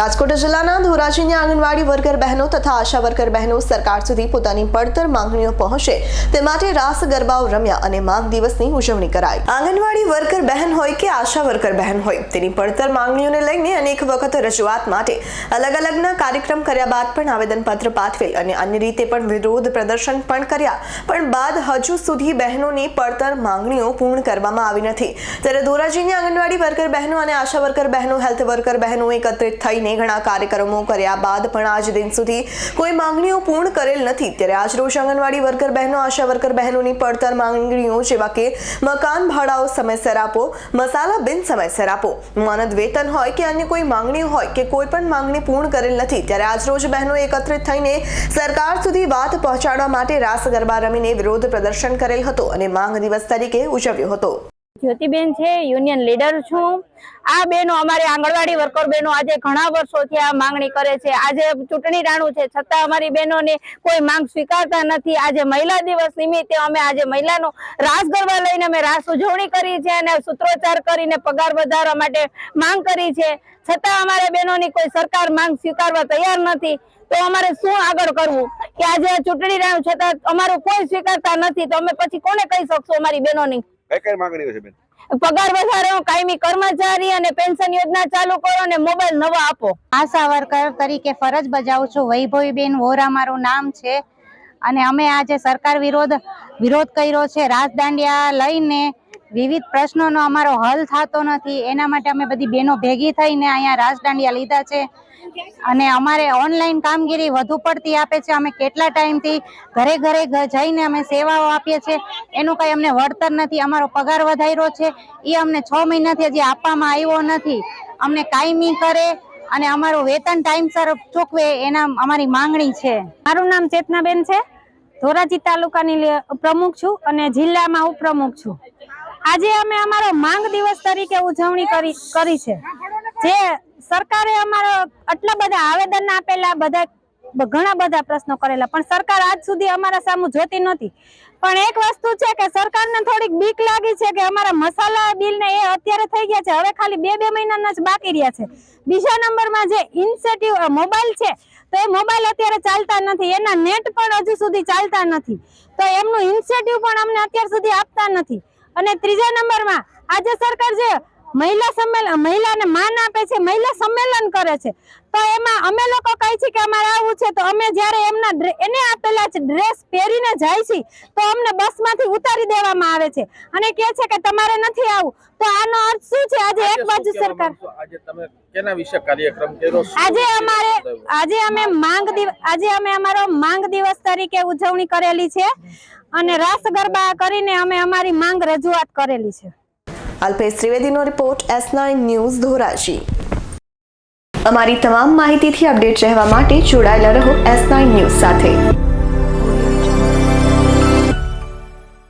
રાજકોટ જિલ્લાના ધોરાજીની આંગણવાડી વર્કર બહેનો તથા આશા વર્કર બહેનો સરકાર સુધી પોતાની પડતર માંગણીઓ પહોંચે તે માટે રાસ ગરબાઓ રમ્યા અને માંગ દિવસની ઉજવણી કરાઈ. આંગણવાડી વર્કર બહેન હોય કે આશા વર્કર બહેન હોય, તેની પડતર માંગણીઓને લઈને અનેક વખત રજૂઆત માટે અલગ અલગના કાર્યક્રમ કર્યા બાદ પણ આવેદનપત્ર પાઠવેલ અને અન્ય રીતે પણ વિરોધ પ્રદર્શન પણ કર્યા. પણ બાદ હજુ સુધી બહેનોની પડતર માંગણીઓ પૂર્ણ કરવામાં આવી નથી. ત્યારે ધોરાજીની આંગણવાડી વર્કર બહેનો અને આશા વર્કર બહેનો, હેલ્થ વર્કર બહેનો એકત્રિત થઈને ઘણા કાર્યક્રમો કર્યા બાદ પણ આજ દિન સુધી કોઈ માંગણીઓ પૂર્ણ કરેલ નથી. ત્યારે આજ રોજ આંગણવાડી વર્કર બહેનો, આશા વર્કર બહેનોની પડતર માંગણીઓ જેવા કે મકાન ભાડાઓ સમયસર આપો, મસાલા બિન સમયસર આપો. માનદ વેતન હોય કે અન્ય કોઈ માંગણી હોય કે કોઈ પણ માંગણી પૂર્ણ કરેલ નથી. ત્યારે આજ રોજ બહેનો એકત્રિત થઈને સરકાર સુધી વાત પહોંચાડવા માટે રાસ ગરબા રમીને વિરોધ પ્રદર્શન કરેલ હતો અને માંગ દિવસ તરીકે ઉજવ્યો હતો. જ્યોતિબેન છે યુનિયન લીડર છું. આ બેનો અમારી આંગણવાડી વર્કર બેનો આજે ઘણા વર્ષોથી આ માંગણી કરે છે. આજે ચૂંટણી રાણું છે, છતાં અમારી બહેનોને કોઈ માંગ સ્વીકારતા નથી. આજે મહિલા દિવસ નિમિત્તે અમે આજે મહિલાનો રાસ ગરબા લઈને અમે રાસ ઉજવણી કરી છે અને સૂત્રોચ્ચાર કરીને પગાર વધારવા માટે માંગ કરી છે. છતાં અમારે બહેનોની કોઈ સરકાર માંગ સ્વીકારવા તૈયાર નથી. તો અમારે શું આગળ કરવું? કે આજે ચૂંટણી રાણું છતાં અમારું કોઈ સ્વીકારતા નથી. તો અમે પછી કોને કહી શકશું અમારી બહેનોની કઈ કઈ માંગણીઓ છે બેન? પગાર વધારો કાયમી કર્મચારી અને પેન્શન યોજના ચાલુ કરો અને મોબાઈલ નવા આપો. આશા વર્કર તરીકે ફરજ બજાવું છું. વૈભવીબેન વોરા મારું નામ છે. અને અમે આજે સરકાર વિરોધ વિરોધ કર્યો છે. રાજદાંડિયા લઈને વિવિધ પ્રશ્નોનો અમારો હલ થતો નથી. એના માટે અમે બધી બહેનો ભેગી થઈને અહીંયા રાજદાંડિયા લીધા છે. અને અમારે ઓનલાઈન કામગીરી વધુ પડતી આપે છે. અમે કેટલા ટાઈમથી ઘરે ઘરે જઈને અમે સેવાઓ આપીએ છીએ. એનું કંઈ અમને વળતર નથી. અમારો પગાર વધાર્યો છે. એ અમને છ મહિનાથી હજી આપવામાં આવ્યો નથી. અમને કાયમી કરે અને અમારું વેતન ટાઈમસર ચૂકવે એના અમારી માંગણી છે. મારું નામ ચેતનાબેન છે. ધોરાજી તાલુકાની પ્રમુખ છું અને જિલ્લામાં ઉપપ્રમુખ છું. આજે અમે અમારો માંગ દિવસ તરીકે ઉજવણી કરી કરી છે. જે સરકારે અમારો આટલા બધા આવેદન આપેલા, બધા ઘણા બધા પ્રશ્નો કરેલા. પણ સરકાર આજ સુધી અમારા સામું જોતી નથી પણ એક વસ્તુ છે કે સરકારને થોડીક બીક લાગી છે કે અમારા મસાલા બિલ ને એ અત્યારે થઈ ગયા છે. હવે ખાલી બે બે મહિનાના જ બાકી રહ્યા છે. બીજા નંબરમાં જે ઇન્સેટિવ મોબાઈલ છે, તો એ મોબાઈલ અત્યારે ચાલતા નથી. એના નેટ પણ હજુ સુધી ચાલતા નથી. તો એમનું ઇન્સેટિવ પણ અમને અત્યાર સુધી આપતા નથી. અને ત્રીજા નંબરમાં આજે સરકાર જે મહિલા સંમેલન મહિલાને માન આપે છે મહિલા સંમેલન કરે છે. તો એમાં અમે લોકો કહી છે કે અમારે આવું છે તો અમે જ્યારે એમના એને આપેલા છે ડ્રેસ પહેરીને જાય છે તો અમને બસમાંથી ઉતારી દેવામાં આવે છે. અને કહે છે કે તમારે નથી આવું. તો આનો અર્થ શું છે? આજે એક બાજુ સરકાર આજે તમે કેના વિશે કાર્યક્રમ કર્યો? આજે અમારે આજે અમે માંગ આજે અમે અમારો માંગ દિવસ તરીકે ઉજવણી કરેલી છે. અને રાસ ગરબા કરીને અમે અમારી માંગ રજૂઆત કરેલી છે. Alpesh ત્રિવેદીનો report S nine news Dhoraji. અમારી તમામ માહિતીથી અપડેટ રહેવા માટે જોડાયેલા રહો એસ નાઇન ન્યૂઝ સાથે.